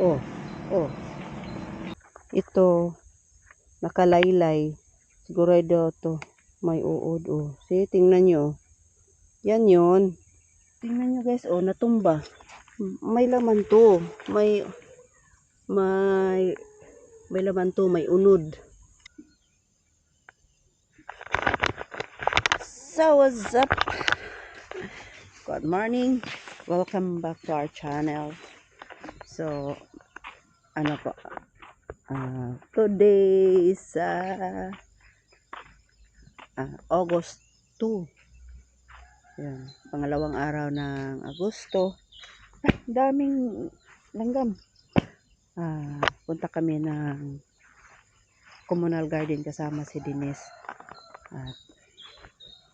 Oh, oh. Ito, nakalaylay. Sigurado to. May uod, oh. See, tingnan nyo. Yan yon. Tingnan nyo guys, oh, natumba. May laman to. May, may, may laman to, may unod. So, what's up? Good morning. Welcome back to our channel. So, ano po? ah today is ah, ah, August 2. Yan, pangalawang araw ng Agosto. Ay, daming langgam. Ah, punta kami ng communal garden kasama si Denise. At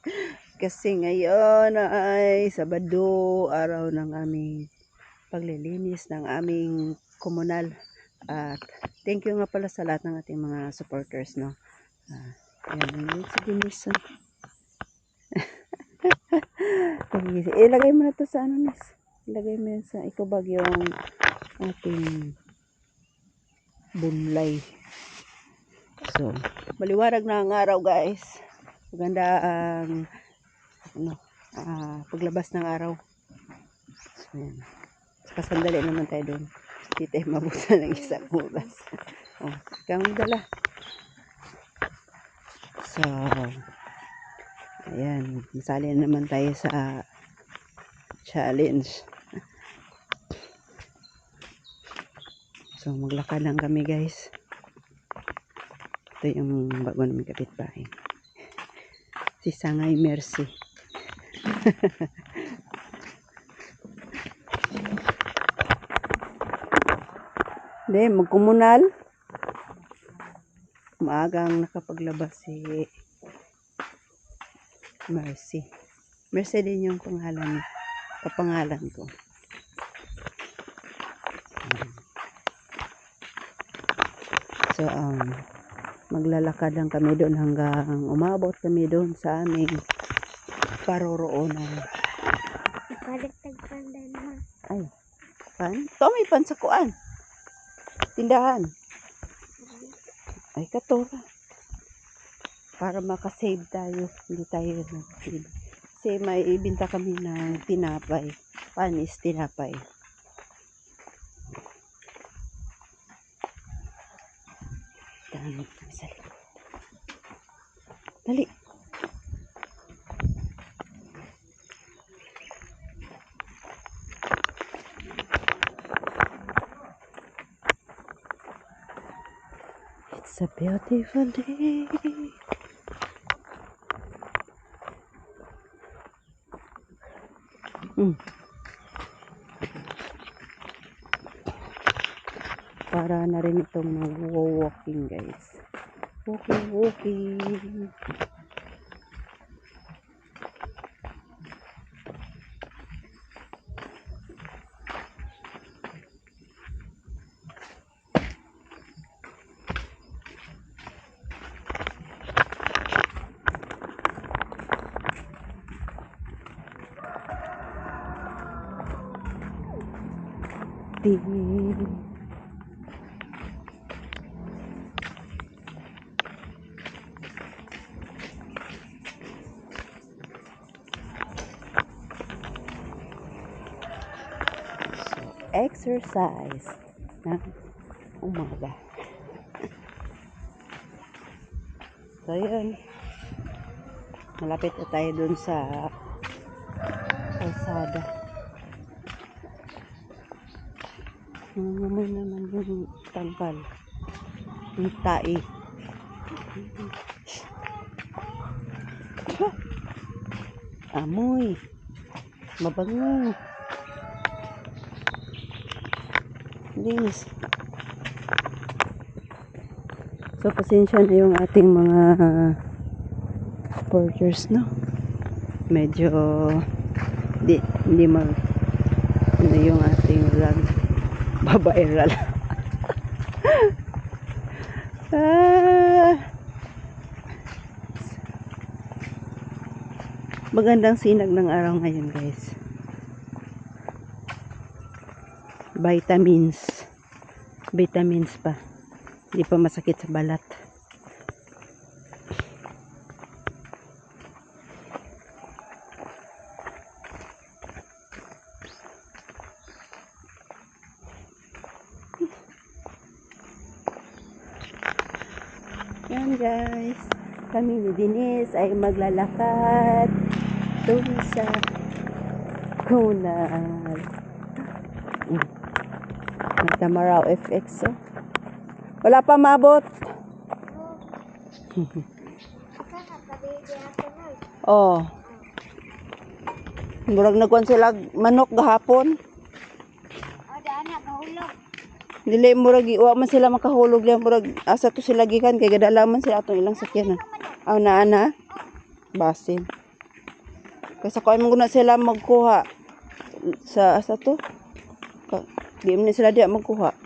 kasi ngayon ay Sabado, araw ng aming paglilinis ng aming komunal. At thank you nga pala sa lahat ng ating mga supporters, no. Ah, yan, yun si Denise. Ilagay mo na to sa ano, Miss. Ilagay mo yan sa ikubag yung ating bunlay. So, maliwanag na ang araw, guys. Maganda ang ano, ah, paglabas ng araw. So, yan. Saka sandali naman tayo doon. Hindi tayo mabuta ng isang oras. oh, ikaw ang dala. So, ayan. Masali na naman tayo sa challenge. So, maglakad lang kami guys. Ito yung bago namin kapitbahay. Si Sangay Mercy. Hindi, magkomunal. Maagang nakapaglabas si Mercy. Mercy din yung pangalan, kapangalan ko. So, um, maglalakad lang kami doon hanggang umabot kami doon sa aming paroroonan. Paligtag panda naman. Ay, pan? Ito may pan sa kuan. Tindahan. Ay, katora. Para makasave tayo. Hindi tayo nag-save. Kasi may ibinta kami ng tinapay. Panis tinapay. It's a beautiful day. Mm. Para na rin itong mag-walking guys. Walking, walking. So, exercise ng umaga. So, yun. Malapit na tayo dun sa kalsada. Nangamoy naman yung tangkal. Yung. Ah! Amoy. Mabango. Linis. So, pasensya na yung ating mga porters, no? Medyo di, hindi mag ano yung ating vlog babiral ah, magandang sinag ng araw ngayon guys vitamins vitamins pa. Hindi pa masakit sa balat. Yan guys. Kami ni Denise ay maglalakad dun sa Kunal. Mm. May Tamaraw FX oh. Wala pa mabot. Oh. Murag nagkuhan sila manok gahapon. O, daan na, kahulog. Dili murag wa man sila makahulog lang murag asa to sila gikan kay gadala man sila atong ilang sakyan. Aw na ana. Basin. Kasi ko mo na sila magkuha sa asa to. Ka, di man sila di magkuha.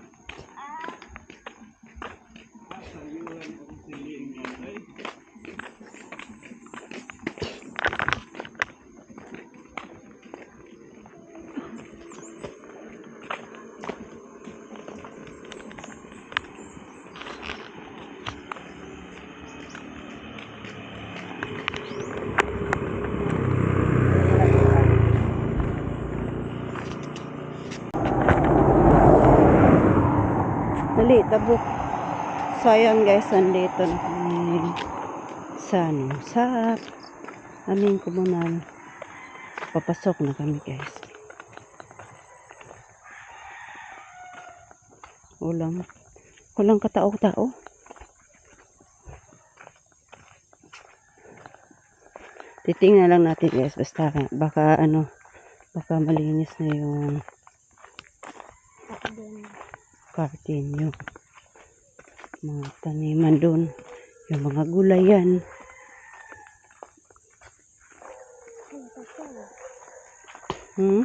Dali, tabok. So, ayun guys, nandito na kami sa, ano, sa aming komunal. Papasok na kami guys. Ulang, walang katao-tao. Titingnan lang natin guys, basta baka ano, baka malinis na yung curtain yung mga taniman doon yung mga gulayan Ay, kakao. hmm?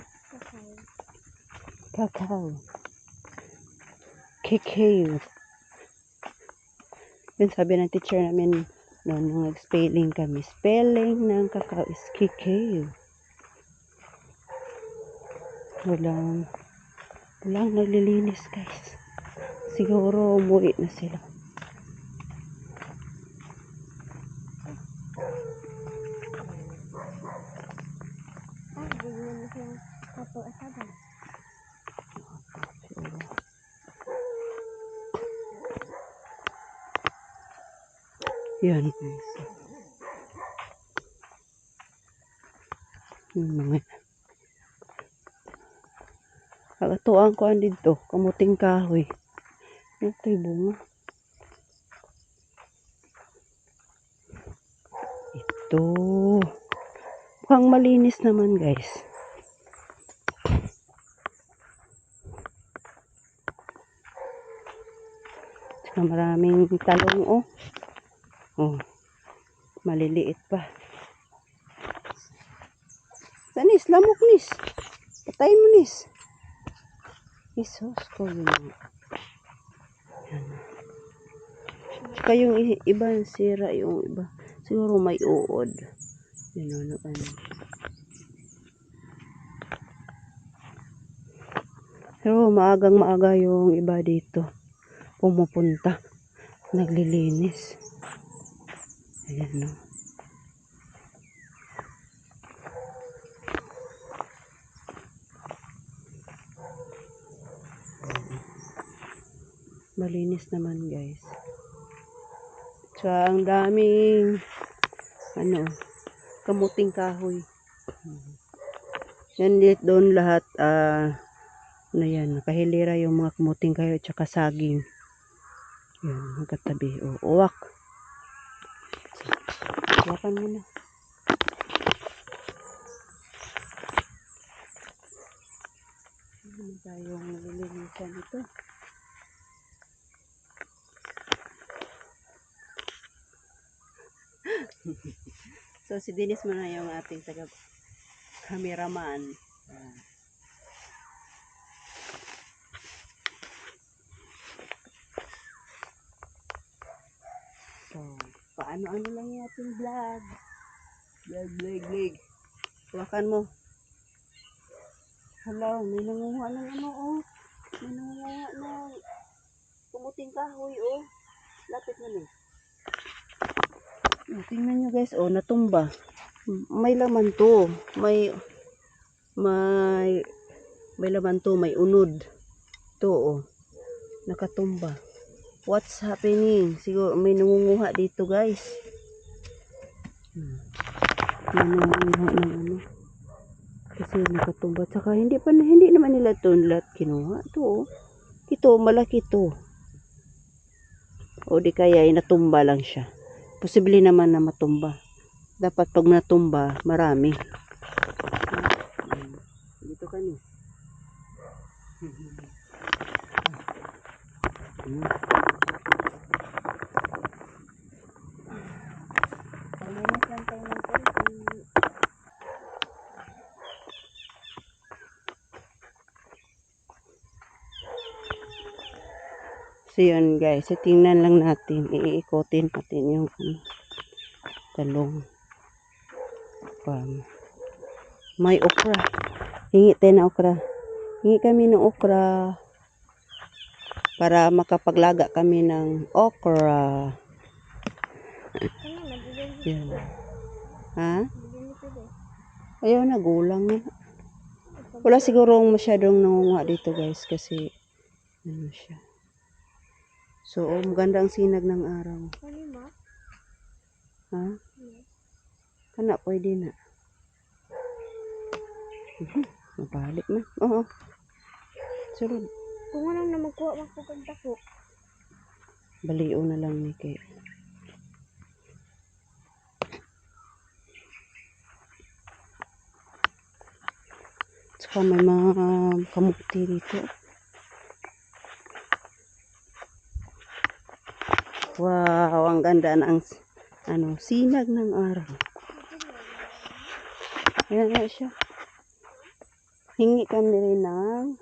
Kakao. kakao yun sabi ng teacher namin noon nung nag-spelling kami spelling ng kakao is kikeo walang walang naglilinis guys siguro umuwi na sila Yan guys. Yung mga Kagatuan ko ang dito, kamuting kahoy. Ito'y bunga. Ito. Mukhang malinis naman guys. Tsaka maraming talong oh. Oh. Maliliit pa. Tanis, lamok nis. Patayin mo nis. Isos ko yun. Yan. Tsaka yung iba sira yung iba. Siguro may uod. Yun ano ano. Pero maagang maaga yung iba dito. Pumupunta. Naglilinis. Ayan no. Malinis naman guys. Tsaka ang daming ano, kamuting kahoy. Yan doon lahat ah ano yan, nakahilera yung mga kamuting kahoy at saka saging. Yan, magkatabi. O, uwak. Uwakan mo na. Ano tayong nililinisan ito? So, si Dennis mo na yung ating taga cameraman. Ayan. So, paano-ano lang yung ating vlog. Vlog, vlog, vlog. Hawakan mo. Hello, may nangunguha ng ano, oh. May nangunguha ng Kumuting kahoy, oh. Lapit na eh. Tingnan nyo guys, oh, natumba. May laman to. May, may, may laman to, may unod. To, oh. Nakatumba. What's happening? Siguro may nangunguha dito guys. Hmm. May nangunguha ng ano. Kasi nakatumba. Tsaka hindi pa, hindi naman nila to lahat kinuha. To, oh. Ito, malaki to. O di kaya ay natumba lang siya. Posible naman na matumba. Dapat pag natumba, marami. Hmm. Dito ka ni. Hmm. Palinis lang tayo ng konti. So yun guys, so tingnan lang natin, iikotin natin yung ano, talong. Um, may okra. Hingi tayo ng okra. Hingi kami ng okra para makapaglaga kami ng okra. Yan. Ha? Ayaw na, gulang na. Wala sigurong masyadong nangunga dito guys kasi ano siya. So, oh, maganda ang sinag ng araw. Ma? Ha? Kana, pwede na. Mhm, Mabalik man. Oo. Sunod. Kung ano na magkuha magpuganda ko. Baliw na lang ni kay. Tsaka may mga kamuti dito. Wow, ang ganda ng ano, sinag ng araw. Ayan na siya. Hingi kami rin ng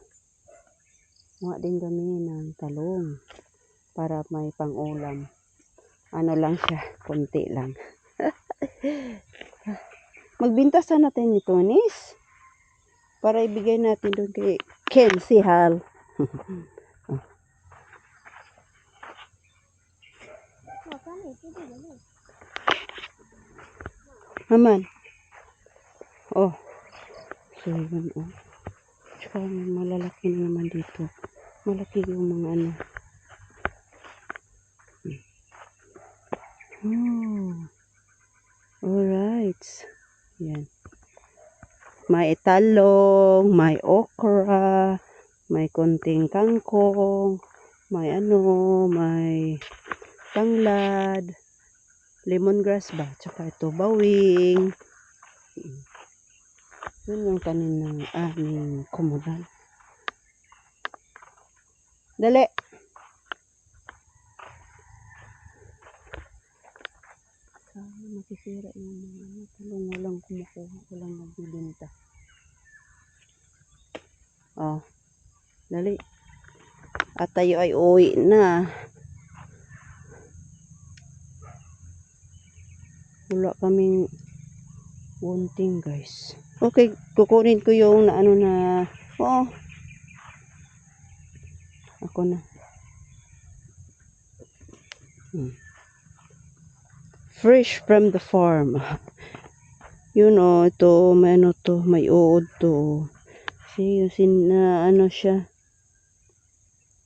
mga din kami ng talong para may pang-ulam. Ano lang siya, konti lang. Magbintasan natin ito, Nis. Para ibigay natin doon kay Ken si Naman. Oh. So, yun, oh. Tsaka malalaki na naman dito. Malaki yung mga ano. Hmm. Oh. Alright. Yan. May talong, may okra, may konting kangkong, may ano, may tanglad, lemongrass ba? Tsaka ito, bawing. Yun yung tanim ng aming komunal. Dali! Sana makisira yung mga ano, walang kumukuha, walang nagbibinta. Oh, dali. At tayo ay uwi na. Wala kaming bunting guys. Okay, kukunin ko yung na ano na, oo. Ako na. Hmm. Fresh from the farm. You know, ito, may ano to, may uod to. Kasi yung sin, na, ano siya.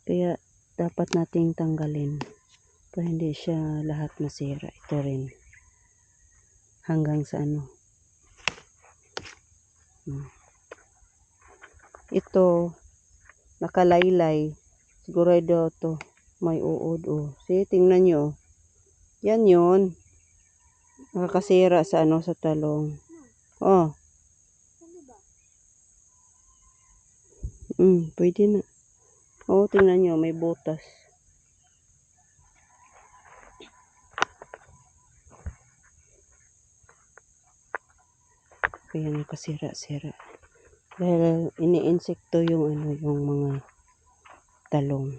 Kaya, dapat nating tanggalin. Para hindi siya lahat masira. Ito rin. Hanggang sa ano. Ito, nakalaylay. Sigurado to. May uod, oh. See, tingnan nyo. oh. Yan yun. Nakakasira sa ano, sa talong. Oh. Mm, pwede na. Oh, tingnan nyo, may butas. Kaya nakasira-sira. Dahil ini-insekto yung ano, yung mga talong.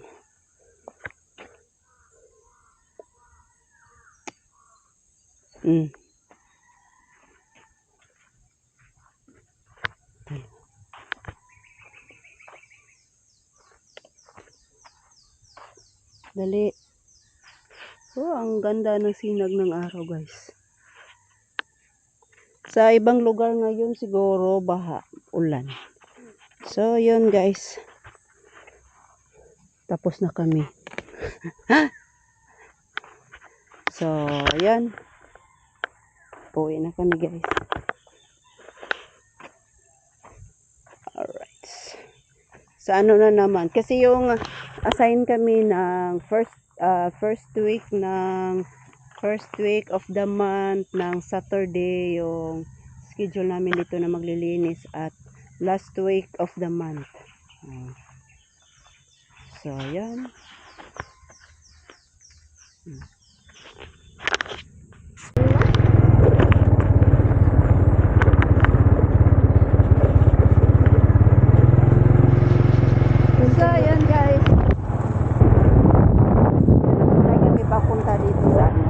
Mm. Dali. Oh, ang ganda ng sinag ng araw, guys. Sa ibang lugar ngayon siguro baha, ulan. So, yun guys. Tapos na kami. so, yan. Uwi na kami guys. Alright. Sa ano na naman. Kasi yung assign kami ng first uh, first week ng first week of the month ng Saturday yung schedule namin dito na maglilinis at last week of the month. Ah. So, yan. Hmm. Papunta dito sa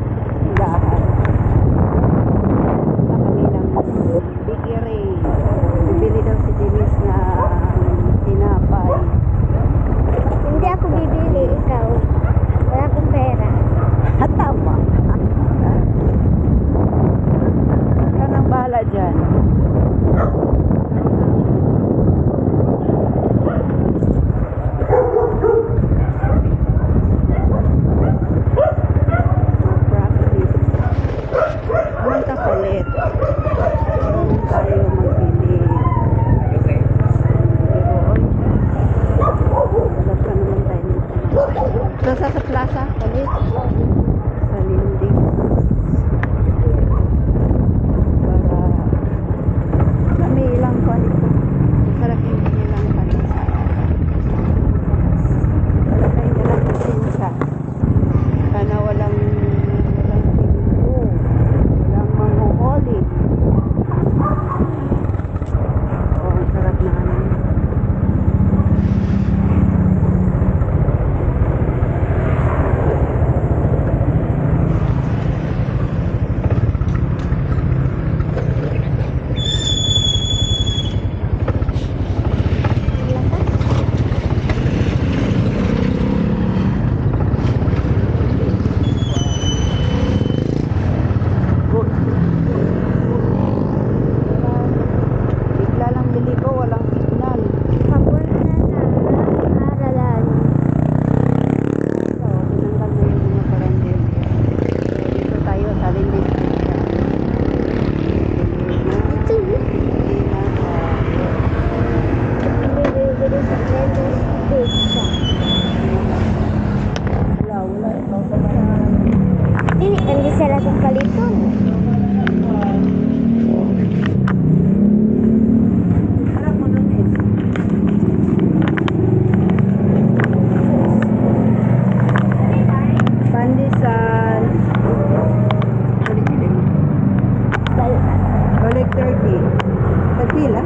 Balik 30. Tagpila?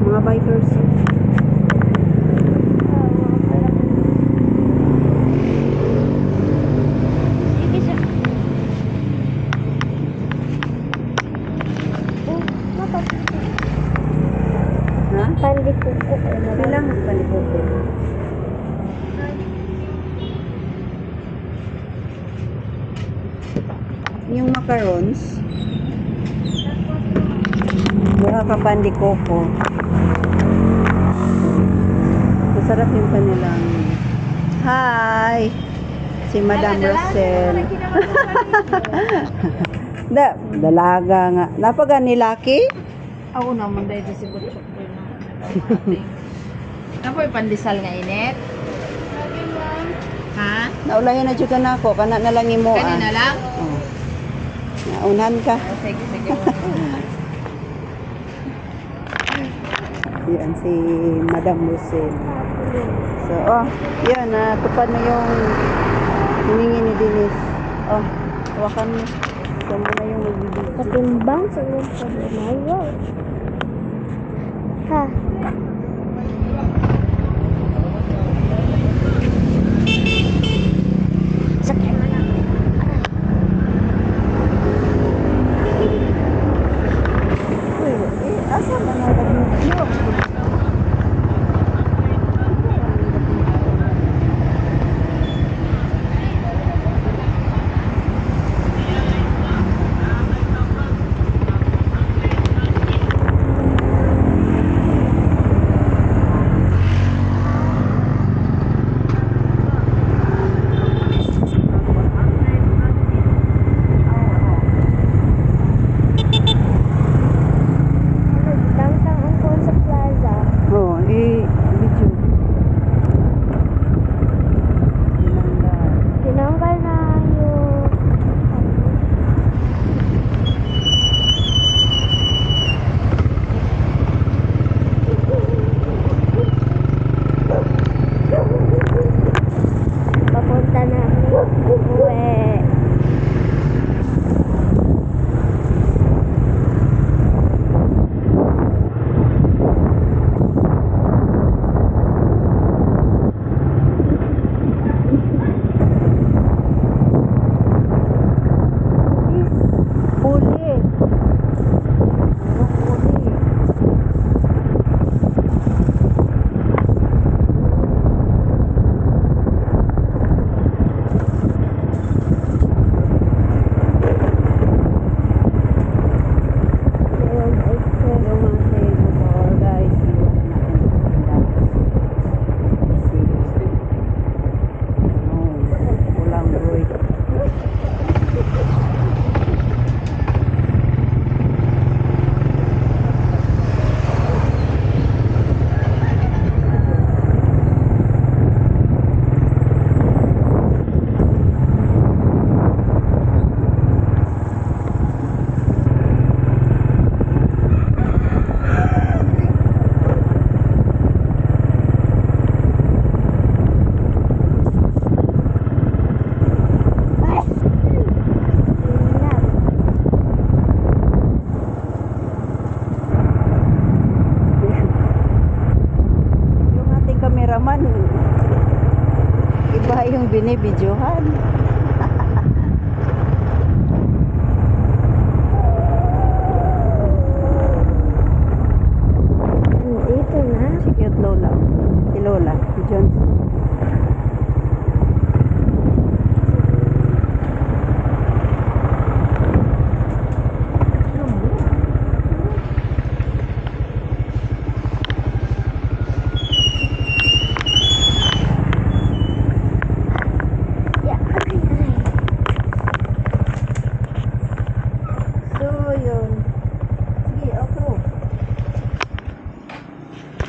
Mga bikers. Sige siya. Oh, mapapito. Ha? Pandikuko. Bilang palikoko. Yung macarons, pandikoko. Masarap yung kanilang Hi! Si Madam Rosel. Da, dalaga nga. Napaga ni Lucky? Ako naman dahil si Butchok ko na. Napoy pandesal nga init. Ha? Naulayan na dyan ka na ako. Kana na lang imo. Kanina Ah. lang? Oh. Naunhan ka. Ah, Sige, sige. Yan si Madam Rosel. So, oh, yan, natupad na yung hiningi ni Denise. Oh, hawakan mo. Ito mo na yung magbibigay. Katimbang sa problema. Wow. Ha? naman. Iba yung binibidyohan.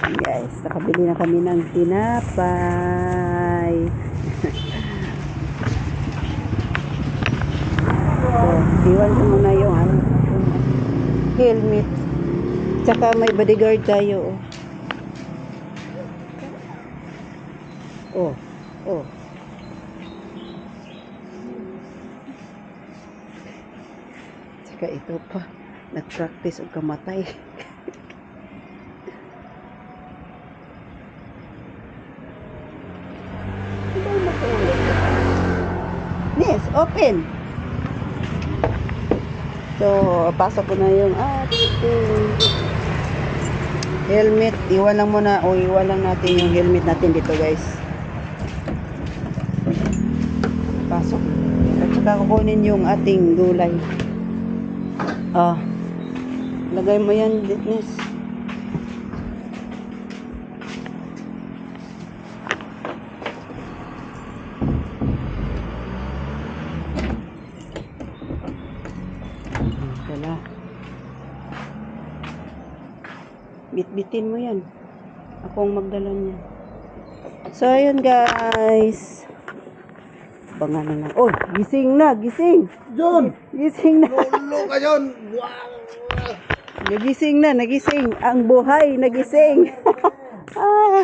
Guys, nakabili na kami ng tinapay. so, iwan ko muna yung ano, helmet. Tsaka may bodyguard tayo. Oh. Oh. Oh. Tsaka ito pa, nag-practice og kamatay. Yes, open. So, pasok ko na yung ating helmet. Iwan lang muna, o iwan lang natin yung helmet natin dito guys. Pasok. At saka kukunin yung ating gulay. Ah. Lagay mo yan, Dennis. Bitbitin mo yan. Ako ang magdala niya. So, ayun guys. Bangan na lang. Oh, gising na, gising. John! Gising na. Ulo ka, John! Wow! Nagising na, nagising. Ang buhay, nagising. ah,